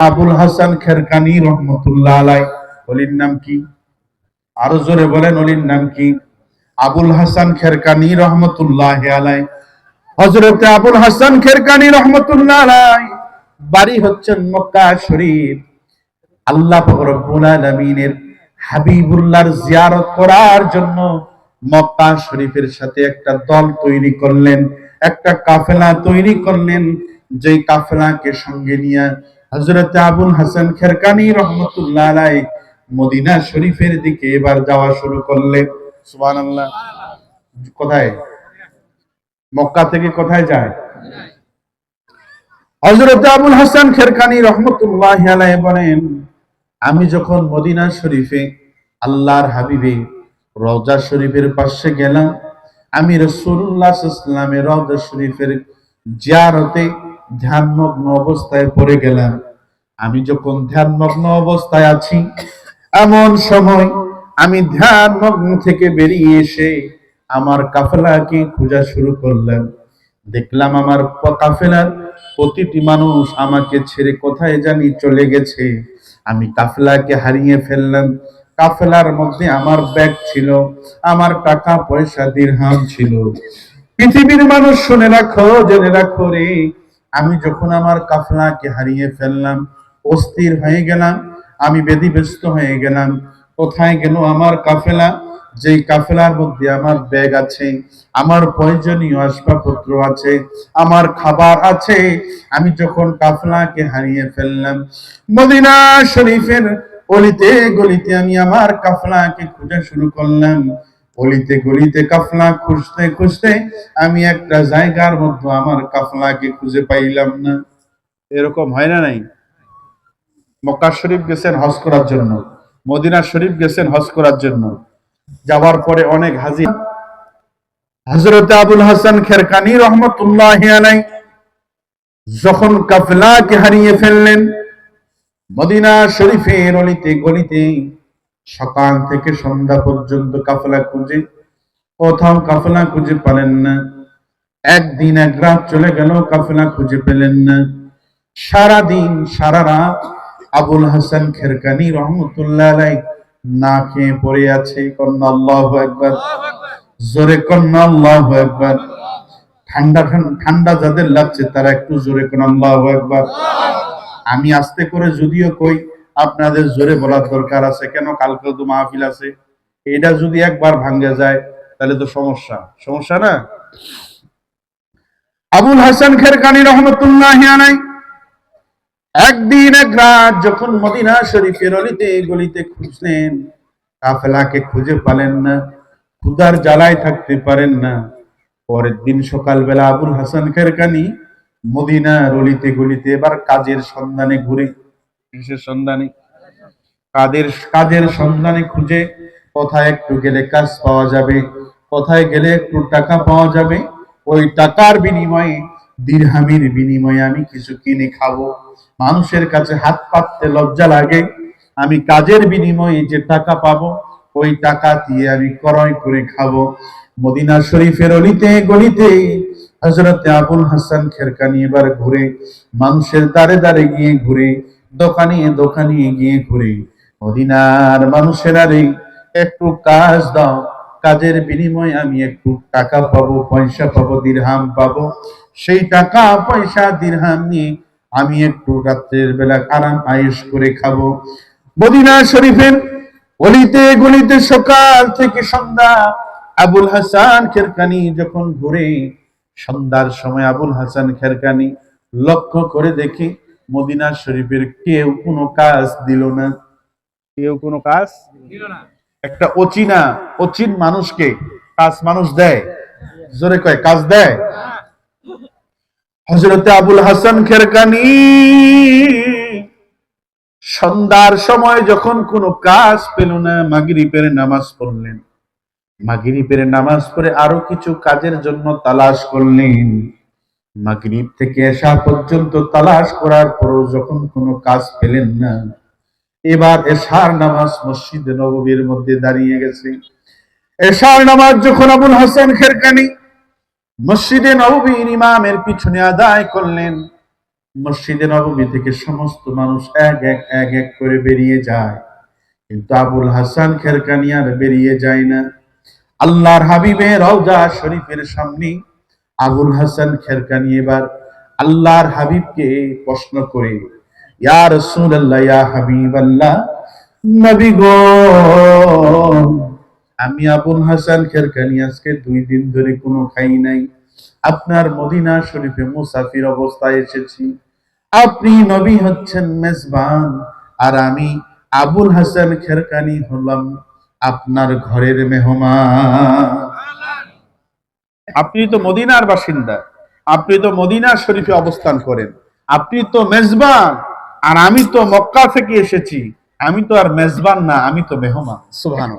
Abul Hasan Kharaqani রহমতুল্লাহ আলাই অলির নাম কি? আরও জোরে বলেন, অলির নাম কি? আবুল হাসান খেরকানি রহমতুল্লাহ আলাই হজরতে আবুল হাসান খেরকানি রহমতুল্লাহ আলাই বাড়ি হচ্ছেন মক্কা শরীফ। আল্লাহ রব্বুল আলামিনের হাবিবুল্লাহর জিয়ারত করার জন্য মক্কা শরীফের সাথে একটা দল তৈরি করলেন, একটা কাফেলা তৈরি করলেন। যেই কাফেলাকে সঙ্গে নিয়ে হযরত আবুল হাসান খেরকানি রহমতুল্লাহ আলাই মদিনা শরীফের দিকে এবার যাওয়া শুরু করলেন সুবহানাল্লাহ। কোথায়? মক্কা থেকে কোথায় যায়? হযরত আবুল হাসান খেরকানি রহমতুল্লাহ আলাই বলেন, আমি যখন মদিনা শরীফে আল্লাহর হাবিবে রওজা শরীফের পাশে গেলাম, আমি রসুল্লাহ ইসলামের রওজা শরীফের জিয়ারতে ধ্যানমগ্ন অবস্থায় পড়ে গেলাম। আমি যখন ধ্যানমগ্ন অবস্থায় আছি, এমন সময় আমি ধ্যানমগ্ন থেকে বেরিয়ে এসে আমার কাফেলাকে খোঁজা শুরু করলাম। দেখলাম আমার কাফেলার প্রতিটি মানুষ আমাকে ছেড়ে কোথায় জানি চলে গেছে। আমি কাফেলাকে হারিয়ে ফেললাম। কাফেলার মধ্যে আমার ব্যাগ ছিল, আমার টাকা পয়সা দিরহাম ছিল। পৃথিবীর মানুষ শুনে রাখো, জেনে রাখো রে আমি যখন আমার কাফলাকে হারিয়ে ফেললাম, অস্থির হয়ে গেলাম, আমি বেদিব্যস্ত হয়ে গেলাম। কোথায় গেল আমার কাফেলা? যেই কাফেলার মধ্যে আমার ব্যাগ আছে, আমার প্রয়োজনীয় আসবাবপত্র আছে, আমার খাবার আছে, আমি যখন কাফেলাকে হারিয়ে ফেললাম, মদিনা শরীফের অলিতে গলিতে আমি আমার কাফলাকে খুঁজে শুরু করলাম। অলিতে গলিতে কাফলা খুঁজতে খুঁজতে আমি একটা জায়গার মধ্যে আমার কাফলাকে খুঁজে পাইলাম না। এরকম হয় না নাই? মক্কা শরীফ গেছেন হজ করার জন্য, মদিনা শরীফ গেছেন হজ করার জন্য। যাওয়ার পরে অনেক হাজি হজরত আবুল হাসান খেরকানি রহমতুল্লাহ আলাই যখন কাফলাকে হারিয়ে ফেললেন, মদিনা শরীফের অলিতে গলিতে সকাল থেকে সন্ধ্যা পর্যন্ত কাফলা খুঁজে। কোথাও কাফলা খুঁজে পেলেন না। একদিন এক রাত চলে গেল, কাফলা খুঁজে পেলেন না। সারা দিন সারা রাত আবুল হাসান খেরকানি রহমতুল্লাহ আলাই না খেয়ে পড়ে আছে। কন্যা একবার জোরে কন্যা একবার ঠান্ডা ঠান্ডা- যাদের লাগছে তারা একটু জোরে কন্যা একবার আমি আস্তে করে যদিও কই আপনাদের জোরে বলার দরকার আছে। কেন কালকে তো মাহফিল আছে? এটা যদি একবার ভাঙ্গে যায়, তাহলে তো সমস্যা। সমস্যা না? আবুল হাসান খেরকানি রহমতুল্লাহ আলাই একদিন এক রাত যখন মদিনা শরীফের অলিতে, গলিতে খুঁজলেন, কাফেলাকে খুঁজে পালেন না ক্ষুদার জ্বালায় থাকতে পারেন না। পরের দিন সকালবেলা আবুল হাসান খেরকানি মদিনা রলিতে গলিতে এবার কাজের সন্ধানে ঘুরে কিসের সন্ধানে? কাদের কাজের সন্ধানে খুঁজে? কোথায় একটু গেলে কাজ পাওয়া যাবে? কোথায় গেলে একটু টাকা পাওয়া যাবে? ওই টাকার বিনিময়ে দিরহামির বিনিময়ে আমি কিছু কিনে খাব। মানুষের কাছে হাত পাততে লজ্জা লাগে। আমি কাজের বিনিময়ে যে টাকা পাবো, ওই টাকা দিয়ে আমি ক্রয় করে খাব। মদিনা শরীফের অলিতে, গলিতে হজরতে আবুল হাসান খেরকানি এবার ঘুরে, মানুষের দ্বারে দ্বারে গিয়ে ঘুরে দোকানে দোকানে গিয়ে ঘুরে, মদিনার মানুষেরা রে, একটু কাজ দাও। কাজের বিনিময়ে আমি একটু টাকা পাবো, পয়সা পাবো, দিরহাম পাবো। সেই টাকা, পয়সা, দিরহাম নিয়ে আমি একটু রাত্রের বেলা আরাম আয়েস করে খাব। মদিনা শরীফের অলিতে গলিতে সকাল থেকে সন্ধ্যা, আবুল হাসান খেরকানি যখন ঘুরে, সন্ধ্যার সময় আবুল হাসান খেরকানি লক্ষ্য করে দেখে মদিনা শরীফের কেউ কোনো কাজ দিল না। কেউ কোনো কাজ একটা অচিনা অচিন মানুষকে কাজ মানুষ দেয়। জোরে কয় কাজ দেয়? হজরতে আবুল হাসান খেরকানি সন্ধ্যার সময় যখন কোনো কাজ পেল না মাগরিবের নামাজ পড়লেন। মাগরিবের নামাজ পড়ে আরও কিছু কাজের জন্য তালাশ করলেন। মাগরিব থেকে এসা পর্যন্ত তালাশ করার পরও যখন কোনো কাজ পেলেন না, এবার এশার নামাজ মসজিদ নববীর মধ্যে দাঁড়িয়ে গেছে। এশার নামাজ যখন আবুল হাসান খেরকানি মসজিদে নববীর ইমামের পিছনে আদায় করলেন, মসজিদে নবমী থেকে সমস্ত মানুষ এক এক এক এক করে বেরিয়ে যায়। কিন্তু আবুল হাসান খেরকানি আর বেরিয়ে যায় না। আল্লাহর হাবিবের রওজা শরীফের সামনে আবুল হাসান খেরকানি এবার আল্লাহর হাবিবকে প্রশ্ন করে, ইয়া ইয়া হাবিবাল্লাহ, নবী গো, আমি আবুল হাসান খেরকানি আজকে দুই দিন ধরে কোনো খাই নাই। আপনার মদিনা শরীফে মুসাফির অবস্থায় এসেছি। আপনি নবী হচ্ছেন মেজবান, আর আমি আবুল হাসান খেরকানি হলাম আপনার ঘরের মেহমান। আপনি তো মদিনার বাসিন্দা। আপনি তো মদিনা শরীফে অবস্থান করেন। আপনি তো মেজবান। আর আমি তো মক্কা থেকে এসেছি। আমি তো আর মেজবান না আমি তো মেহমান। সুবহান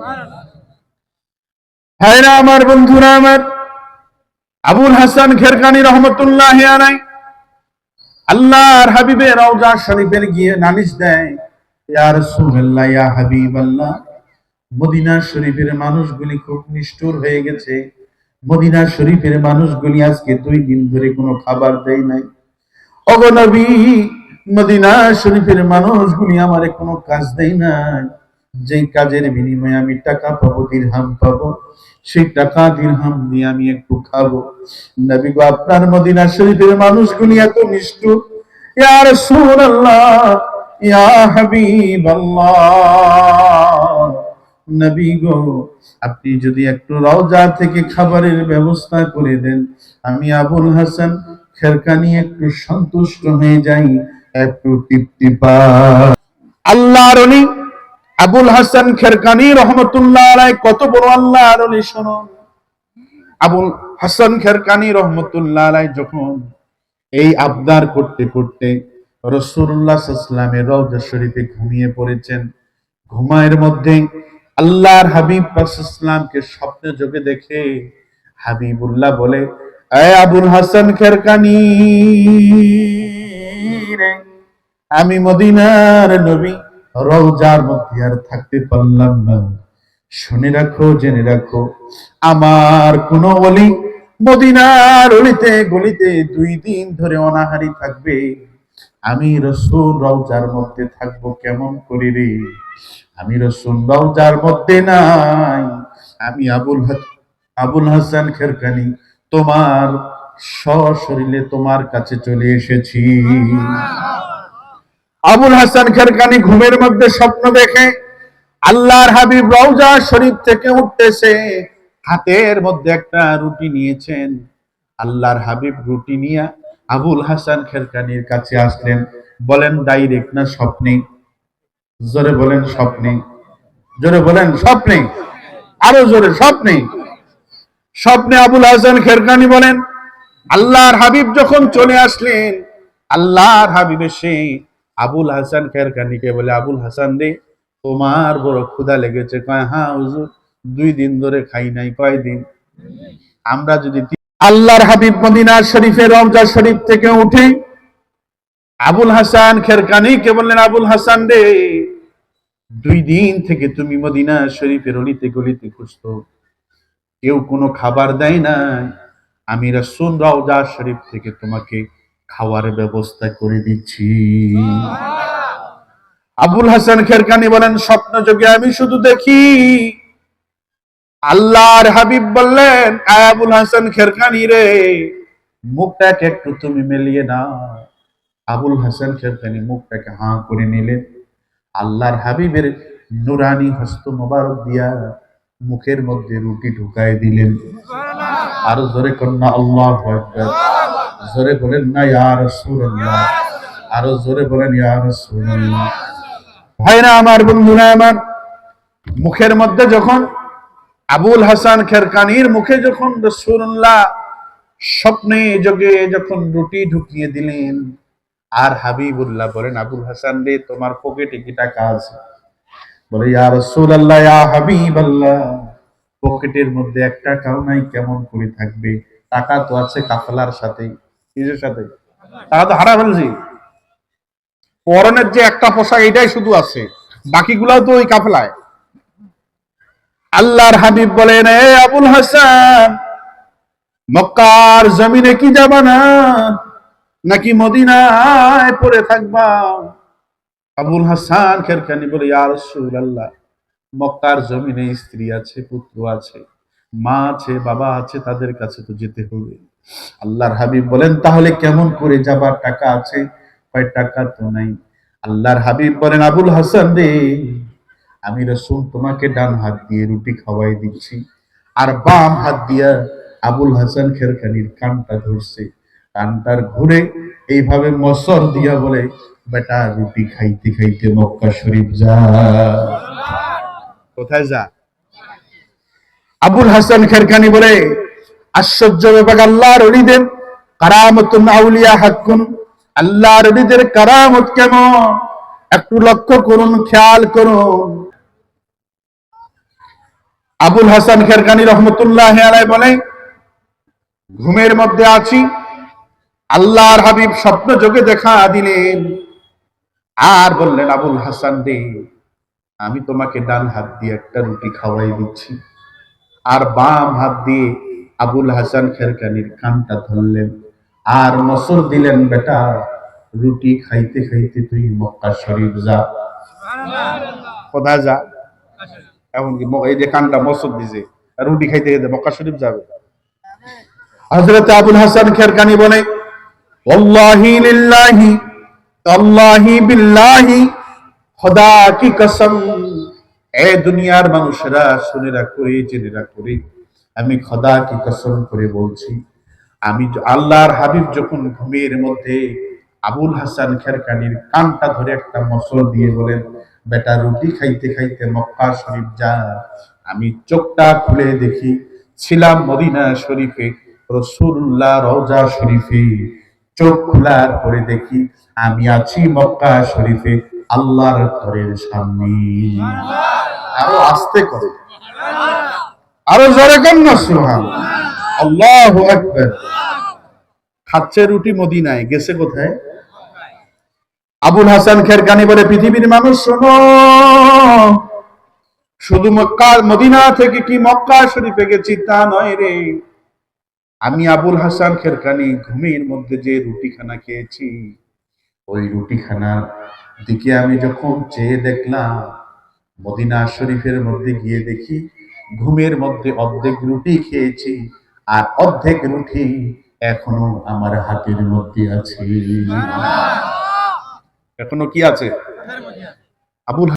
হ্যাঁ আমার বন্ধুরা আমার আবুল হাসান খেরকানি রহমতুল্লাহ আলাই আল্লাহর হাবিবের রওজা শরীফের গিয়ে নালিশ দেয় ইয়া রাসূলুল্লাহ ইয়া হাবিবাল্লাহ মদিনা শরীফের মানুষগুলি খুব নিষ্ঠুর হয়ে গেছে। মদিনা শরীফের মানুষগুলি আজকে দুই দিন ধরে কোনো খাবার দেয় নাই। অগনবী মদিনা শরীফের মানুষগুলি আমারে কোনো কাজ দেয় নাই। যেই কাজের বিনিময়ে আমি টাকা পাবো, দিরহাম পাবো, সেই টাকা দিরহাম দিয়ে আমি একটু খাব। নবী গো, আপনার মদিনা শরীফের মানুষগুলি এত নিষ্ঠুর। ইয়া রাসূলুল্লাহ, ইয়া হাবিবাল্লাহ। নবী গো, আপনি যদি একটু রওজা থেকে খাবারের ব্যবস্থা করে দেন, আমি আবুল হাসান খেরকানি একটু সন্তুষ্ট হয়ে যাই, একটু তৃপ্তি পাই। আল্লাহর অলি, আবুল হাসান খেরকানি রহমতুল্লাহ আলাই কত বড় আল্লাহর অলি শোনো। আবুল হাসান খেরকানি রহমতুল্লাহ আলাই যখন এই আবদার করতে করতে রসুল্লাহ ইসলামের রওজা শরীফে ঘুমিয়ে পড়েছেন ঘুমায়ের মধ্যে আল্লাহর হাবিব ইসলামকে স্বপ্নে যোগে দেখে হাবিবুল্লাহ বলে আবুল হাসান খেরকানি আমি মদিনার নবী রওজার মধ্যে আর থাকতে পারলাম না। শুনে রাখো, জেনে রাখো, আমার কোন অলি মদিনার অলিতে গলিতে দুই দিন ধরে অনাহারি থাকবে। আমি রসুল রওজার মধ্যে থাকব কেমন করি রে? আমি রসুল রওজার মধ্যে নাই, আমি আবুল আবুল হাসান খেরকানি তোমার সশরীরে তোমার কাছে চলে এসেছি। আবুল হাসান খেরকানি ঘুমের মধ্যে স্বপ্ন দেখে, আল্লাহর হাবিব রওজা শরীফ থেকে উঠতেছে, হাতের মধ্যে একটা রুটি নিয়েছেন। আল্লাহর হাবিব রুটি নিয়ে আবুল হাসান খেরকানির কাছে আসলেন, বলেন, ডাইরেক্ট না স্বপ্নে? জোরে বলেন স্বপ্নে। জোরে বলেন স্বপ্নে। আরও জোরে স্বপ্নে। স্বপ্নে আবুল হাসান খেরকানি বলেন, আল্লাহর হাবিব যখন চলে আসলেন, আল্লাহর হাবিব এসে আবুল হাসান খেরকানিকে বলে, আবুল হাসান রে, তোমার বড় ক্ষুধা লেগেছে। কয় হ্যাঁ হুজুর, দুই দিন ধরে খাই নাই, কয় দিন? আমরা যদি আল্লাহর হাবিব মদিনা শরীফের রমজা শরীফ থেকে উঠে আবুল হাসান খেরকানি, কে বললেন, আবুল হাসান রে, দুই দিন থেকে তুমি মদিনা শরীফের অলিতে গলিতে খুঁজতো। কেউ কোনো খাবার দেয় না আমি রাসূল রওজা শরীফ থেকে তোমাকে খাওয়ার ব্যবস্থা করে দিচ্ছি। আবুল হাসান খেরকানি বলেন স্বপ্ন যোগে আমি শুধু দেখি। আল্লাহর হাবিব বললেন, "আয় আবুল হাসান খেরকানি রে, মুখটাকে একটু তুমি মেলিয়ে না আবুল হাসান খেরকানি মুখটাকে হাঁ করে নিলেন আল্লাহর হাবিবের নুরানি হস্ত মোবারক দিয়া মুখের মধ্যে রুটি ঢুকায় দিলেন। আরও জোরে কন্যা, আল্লাহ জোরে বলেন না, ইয়া রাসূলুল্লাহ। আরও জোরে বলেন, ইয়া রাসূলুল্লাহ। ভাইরা আমার, বন্ধুরা আমার, মুখের মধ্যে যখন আবুল হাসান খেরকানির মুখে যখন রাসূলুল্লাহ স্বপ্নে যোগে যখন রুটি ঢুকিয়ে দিলেন আর হাবিবুল্লাহ বলেন, আবুল হাসান রে, তোমার পকেটে কি টাকা আছে? বলে, ইয়া রাসূলুল্লাহ, ইয়া হাবিবাল্লাহ পকেটের মধ্যে এক টাকাও নাই, কেমন করে থাকবে? টাকা তো আছে কাফলার সাথে। কিসের সাথে? টাকা তো হারা ফেলছি পরনের যে একটা পোশাক, এটাই শুধু আছে। বাকিগুলাও তো ওই কাফলায়। আল্লাহর হাবিব বলেন, এ আবুল হাসান, মক্কার জমিনে কি যাবা না? নাকি মদিনায় পড়ে থাকবা? আবুল হাসান খেরখানি বলে আর ইয়া আল্লাহ মক্কার জমিনে স্ত্রী আছে, পুত্র আছে, মা আছে, বাবা আছে, তাদের কাছে তো যেতে হবে। আল্লাহর হাবিব বলেন, তাহলে কেমন করে যাবার টাকা আছে? কয়, টাকা তো নাই। আল্লাহর হাবিব বলেন, আবুল হাসান রে, আমি রসুল তোমাকে ডান হাত দিয়ে রুটি খাওয়াই দিচ্ছি, আর বাম হাত দিয়া আবুল হাসান খেরখানির কানটা ধরছে। কানটার ঘুরে এইভাবে মসর দিয়া বলে, বেটা, রুটি খাইতে খাইতে মক্কা শরীফ যা। কোথায় যা? আবুল হাসান খেরখানি বলে, আশ্চর্য ব্যাপার, আল্লাহর অলিদের কারামতুন আউলিয়া হাক্কুন। আল্লাহর অলিদের কারামত কেমন? একটু লক্ষ্য করুন, খেয়াল করুন। আবুল হাসান খেরকানি রহমতুল্লাহ বলে, ঘুমের মধ্যে আছি আল্লাহর হাবিব স্বপ্ন যোগে দেখা দিলেন। আর বললেন, আবুল হাসান রে, আমি তোমাকে ডান হাত দিয়ে একটা রুটি খাওয়াই দিচ্ছি। আর বাম হাত দিয়ে আবুল হাসান খেরকানির কানটা ধরলেন। আর মসর দিলেন, বেটা, রুটি খাইতে খাইতে তুই মক্কা শরীফ যা। কোথায় যা? এমনকি এই যে কানটা মসর দিছে, রুটি খাইতে খাইতে মক্কা শরীফ যাবে। হযরত আবুল হাসান খেরকানি বলে ওয়াল্লাহি লিল্লাহি, তাল্লাহি বিল্লাহি খোদা কি কসম। এ দুনিয়ার মানুষেরা, শুনে রাখো জেনে রাখো আমি খোদা কি কসম করে বলছি, আমি আল্লাহর হাবিব যখন ঘুমের মধ্যে আবুল হাসান খেরকানির কানটা ধরে একটা মসল দিয়ে বলেন, বেটা, রুটি খাইতে খাইতে মক্কা শরীফ যা। আমি চোখটা খুলে দেখি, ছিলাম মদিনা শরীফে, রসুল্লাহ রওজা শরীফে। চোখ খোলার পরে দেখি আমি আছি মক্কা শরীফে আল্লাহর ঘরের সামনে। আরও আস্তে করে। আরও জোরে কর না, সুবহান। আল্লাহু আকবার। খাচ্ছে রুটি মদিনায়, গেছে কোথায়? আবুল হাসান খেরকানি বলে, পৃথিবীর মানুষ, শোনো। শুধু মক্কা, মদিনা থেকে কি মক্কা শরীফে গেছি তা নয় রে। আমি আবুল হাসান খেরকানি ঘুমের মধ্যে যে রুটিখানা খেয়েছি ওই রুটিখানার দিকে আমি যখন চেয়ে দেখলাম মদিনা শরীফের মধ্যে গিয়ে দেখি ঘুমের মধ্যে অর্ধেক রুটি খেয়েছি আর অর্ধেক রুটি এখনও আমার হাতের মধ্যে আছে। এখনও কি আছে? আবুল